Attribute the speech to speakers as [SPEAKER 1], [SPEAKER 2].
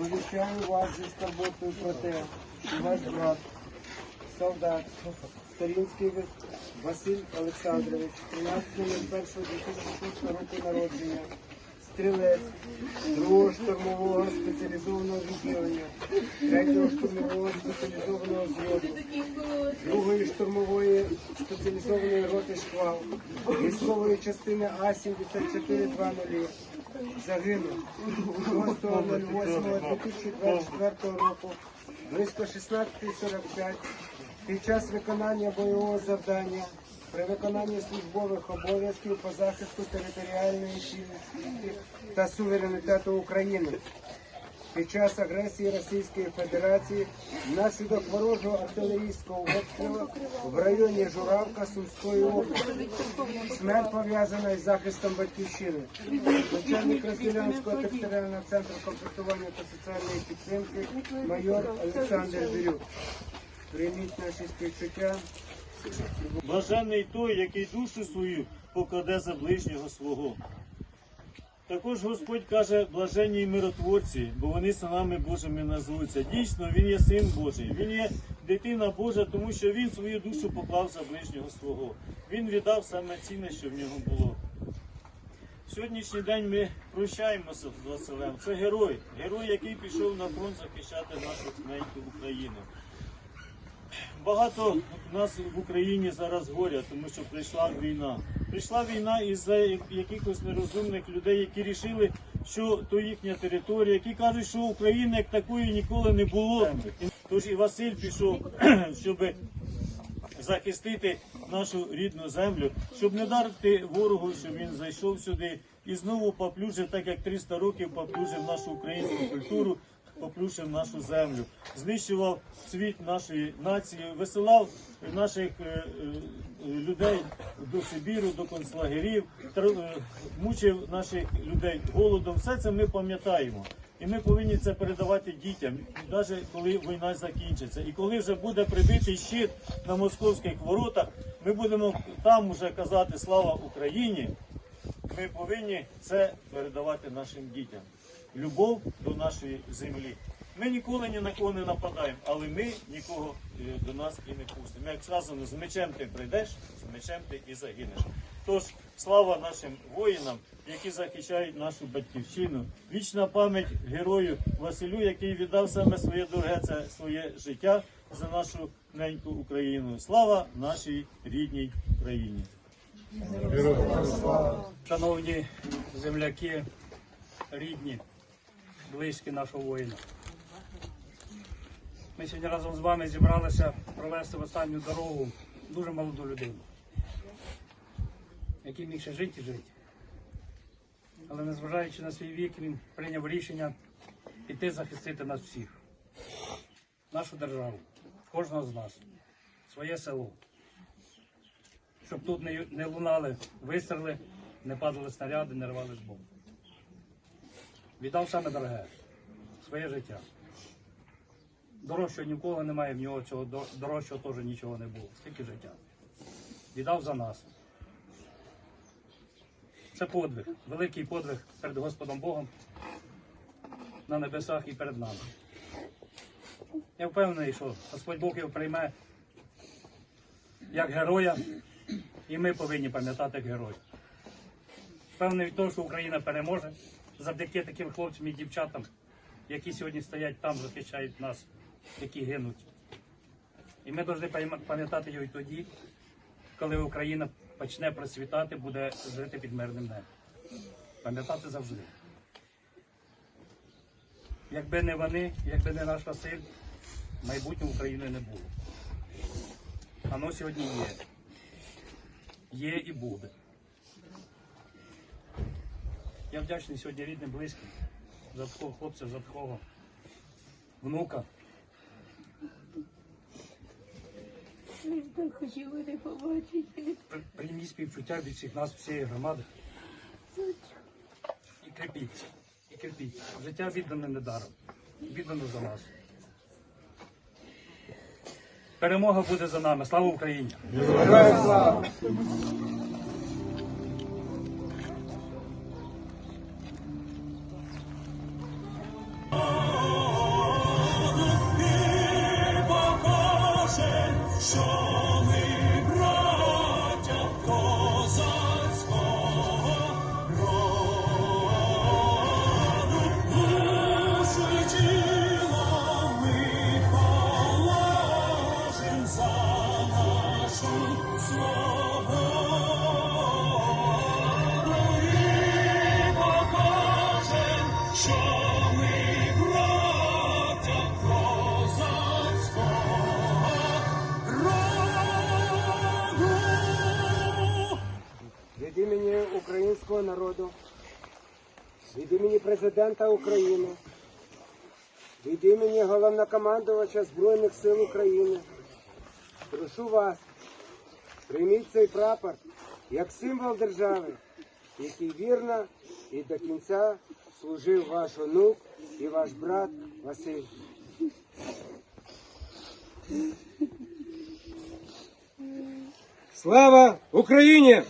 [SPEAKER 1] Повіщаю вас зі скарботою про те, що ваш брат, солдат, Старінський Василь Олександрович, 13.01.2006 року народження, стрілець 2 штурмового спеціалізованого відділення, 3 штурмового спеціалізованого взводу, другої штурмової спеціалізованої роти шквал, військової частини А-7420 загинув 6.08.2024 року. Близько 16.45 під час виконання бойового завдання при виконанні службових обов'язків по захисту територіальної цілісності та суверенітету України під час агресії Російської Федерації внаслідок ворожого артилерійського обстрілу в районі Журавка Сумської області. Смерть пов'язана із захистом батьківщини. Начальник Розділянського територіального центру комплектування та соціальної підтримки майор Олександр Бірюк. Прийміть наші співчуття.
[SPEAKER 2] Блаженний той, який душу свою покладе за ближнього свого. Також Господь каже, блаженні й миротворці, бо вони синами Божими назвуться. Дійсно, Він є син Божий, Він є дитина Божа, тому що Він свою душу поклав за ближнього свого. Він віддав саме цінне, що в нього було. Сьогоднішній день ми прощаємося з Василем. Це герой, герой, який пішов на фронт захищати нашу неньку Україну. Багато в нас в Україні зараз горя, тому що прийшла війна. Прийшла війна із-за якихось нерозумних людей, які рішили, що то їхня територія, які кажуть, що України як такої ніколи не було. Тож і Василь пішов, щоб захистити нашу рідну землю, щоб не дати ворогу, щоб він зайшов сюди і знову поплюжив, так як 300 років поплюжив нашу українську культуру, поплюжив нашу землю, знищував світ нашої нації, висилав наших е, е, людей до Сибіру, до концлагерів, е, мучив наших людей голодом. Все це ми пам'ятаємо. І ми повинні це передавати дітям, навіть коли війна закінчиться. І коли вже буде прибитий щит на московських воротах, ми будемо там вже казати Слава Україні. Ми повинні це передавати нашим дітям. Любов до нашої землі. Ми ніколи ні на кого не нападаємо, але ми нікого е, до нас і не пустимо. Як сказано, з мечем ти прийдеш, з мечем ти і загинеш. Тож слава нашим воїнам, які захищають нашу батьківщину. Вічна пам'ять герою Василю, який віддав саме своє дороге, це своє життя за нашу неньку Україну. Слава нашій рідній Україні.
[SPEAKER 3] Шановні земляки, рідні, близькі нашого воїна. Ми сьогодні разом з вами зібралися провести в останню дорогу дуже молоду людину, який міг ще жити і жити. Але незважаючи на свій вік, він прийняв рішення піти захистити нас всіх, нашу державу, кожного з нас, своє село щоб тут не, лунали вистріли, не падали снаряди, не рвали з бомб. Віддав саме дороге своє життя. Дорожчого ніколи немає, в нього цього дорожчого теж нічого не було. Тільки життя. Віддав за нас. Це подвиг, великий подвиг перед Господом Богом на небесах і перед нами. Я впевнений, що Господь Бог його прийме як героя, і ми повинні пам'ятати як героїв. Певний від того, що Україна переможе завдяки таким хлопцям і дівчатам, які сьогодні стоять там, захищають нас, які гинуть. І ми повинні пам'ятати його і тоді, коли Україна почне процвітати, буде жити під мирним небом. Пам'ятати завжди. Якби не вони, якби не наш Василь, майбутнього України не було. Воно сьогодні є. Є і буде. Я вдячний сьогодні рідним, близьким за такого хлопця, за такого внука.
[SPEAKER 4] Хотіли не побачити.
[SPEAKER 3] Прийміть співчуття від всіх нас, всієї громади. І крепіть. І крепіть. Життя віддане недаром. Віддано за нас. Перемога буде за нами. Слава Україні!
[SPEAKER 1] Героям!
[SPEAKER 2] Слава
[SPEAKER 1] народу, від імені президента України, від імені головнокомандувача Збройних сил України. Прошу вас, прийміть цей прапор як символ держави, який вірно і до кінця служив ваш онук і ваш брат Василь. Слава Україні!